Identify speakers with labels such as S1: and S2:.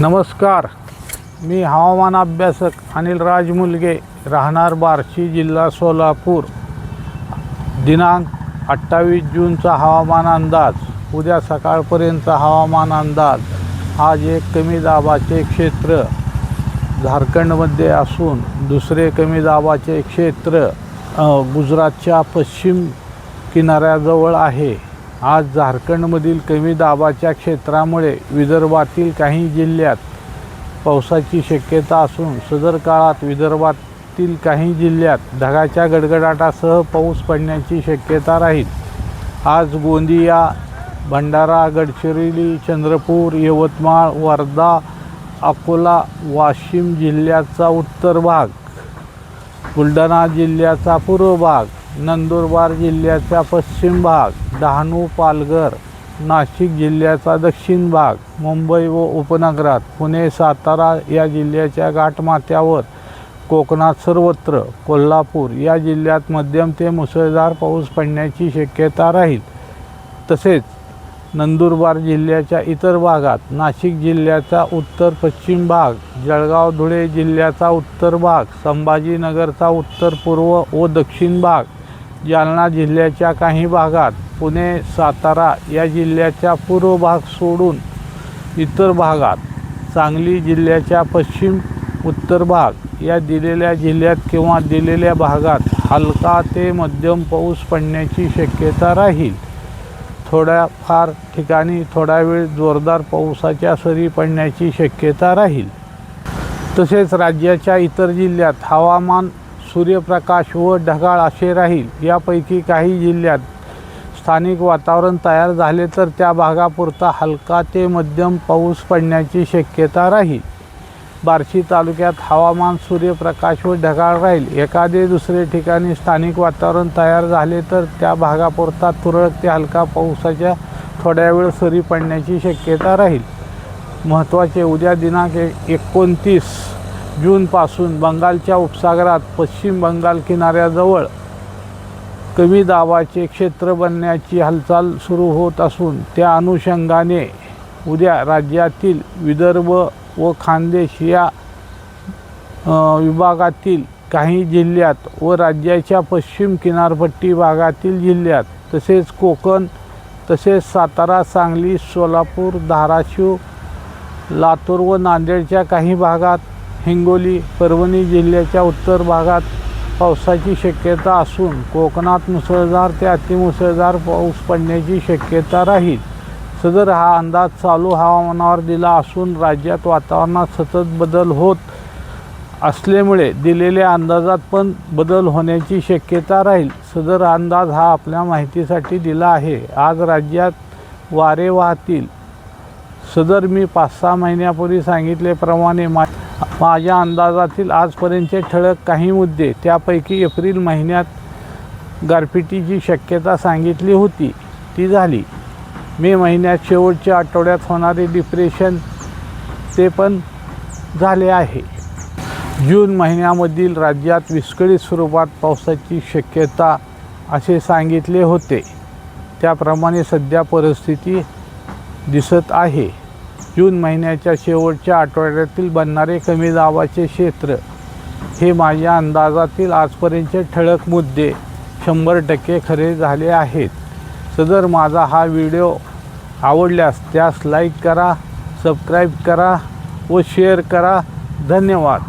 S1: नमस्कार. मी हवामान अभ्यासक अनिल राजमुलगे राहणार बार्शी जिल्हा सोलापूर. दिनांक अठ्ठावीस जूनचा हवामान अंदाज उद्या सकाळपर्यंतचा हवामान अंदाज. आज एक कमी दाबाचे क्षेत्र झारखंडमध्ये असून दुसरे कमी दाबाचे क्षेत्र गुजरातच्या पश्चिम किनाऱ्याजवळ आहे. आज झारखंडमधील कमी दाबाच्या क्षेत्रामुळे विदर्भातील काही जिल्ह्यात पावसाची शक्यता असून सदर काळात विदर्भातील काही जिल्ह्यात ढगाच्या गडगडाटासह पाऊस पडण्याची शक्यता राहील. आज गोंदिया भंडारा गडचिरोली चंद्रपूर यवतमाळ वर्धा अकोला वाशिम जिल्ह्याचा उत्तर भाग बुलढाणा जिल्ह्याचा पूर्व भाग नंदुरबार जिल्ह्याचा पश्चिम भाग डहाणू पालघर नाशिक जिल्ह्याचा दक्षिण भाग मुंबई व उपनगरात पुणे सातारा या जिल्ह्याच्या गाठमाथ्यावर कोकणात सर्वत्र कोल्हापूर या जिल्ह्यात मध्यम ते मुसळधार पाऊस पडण्याची शक्यता राहील. तसेच नंदुरबार जिल्ह्याच्या इतर भागात नाशिक जिल्ह्याचा उत्तर पश्चिम भाग जळगाव धुळे जिल्ह्याचा उत्तर भाग संभाजीनगरचा उत्तर पूर्व व दक्षिण भाग जालना जिल्ह्याच्या काही भागात पुणे सातारा या जिल्ह्याच्या पूर्व भाग सोडून इतर भागात सांगली जिल्ह्याच्या पश्चिम उत्तर भाग या दिलेल्या जिल्ह्यात किंवा दिलेल्या भागात हलका ते मध्यम पाऊस पडण्याची शक्यता राहील. थोड्याफार ठिकाणी थोडा वेळ जोरदार पावसाच्या सरी पडण्याची शक्यता राहील. तसेच राज्याच्या इतर जिल्ह्यात हवामान सूर्यप्रकाश व ढगाळ असे राहील. यापैकी काही जिल्ह्यात स्थानिक वातावरण तयार झाले तर त्या भागापुरता हलका ते मध्यम पाऊस पडण्याची शक्यता राहील. बार्शी तालुक्यात हवामान सूर्यप्रकाश व ढगाळ राहील. एखादे दुसरे ठिकाणी स्थानिक वातावरण तयार झाले तर त्या भागापुरता तुरळक ते हलका पावसाच्या थोड्या वेळ सरी पडण्याची शक्यता राहील. महत्त्वाचे उद्या दिनांक एकोणतीस जूनपासून बंगालच्या उपसागरात पश्चिम बंगाल किनाऱ्याजवळ कमी दाबाचे क्षेत्र बनण्याची हालचाल सुरू होत असून त्या अनुषंगाने उद्या राज्यातील विदर्भ व खानदेश या विभागातील काही जिल्ह्यात व राज्याच्या पश्चिम किनारपट्टी भागातील जिल्ह्यात तसेच कोकण तसेच सातारा सांगली सोलापूर धाराशिव लातूर व नांदेडच्या काही भागात हिंगोली परभणी जिल्ह्याच्या उत्तर भागात पावसाची शक्यता असून कोकणात मुसळधार ते अतिमुसळधार पाऊस पडण्याची शक्यता राहील. सदर हा अंदाज चालू हवामानावर दिला असून राज्यात वातावरणात सतत बदल होत असल्यामुळे दिलेल्या अंदाजात पण बदल होण्याची शक्यता राहील. सदर अंदाज हा आपल्या माहितीसाठी दिला आहे. आज राज्यात वारे वाहतील. सदर मी पाच सहा महिन्यापूर्वी सांगितल्याप्रमाणे मा माझ्या अंदाजातील आजपर्यंतचे ठळक काही मुद्दे त्यापैकी एप्रिल महिन्यात गारपिटीची शक्यता सांगितली होती ती झाली. मे महिन्यात शेवटच्या आठवड्यात होणारे डिप्रेशन ते पण झाले आहे. जून महिन्यामधील राज्यात विस्कळीत स्वरूपात पावसाची शक्यता असे सांगितले होते. त्याप्रमाणे सध्या परिस्थिती दिसत आहे. जून महिन्याच्या शेवटच्या आठवड्यातील बनणारे कमी दाबाचे क्षेत्र हे माझ्या अंदाजातील आजपर्यंतचे ठळक मुद्दे. शंभर टक्के खरे झाले आहेत. सदर माझा हा व्हिडिओ आवडल्यास त्यास लाईक करा सबस्क्राईब करा व शेअर करा. धन्यवाद.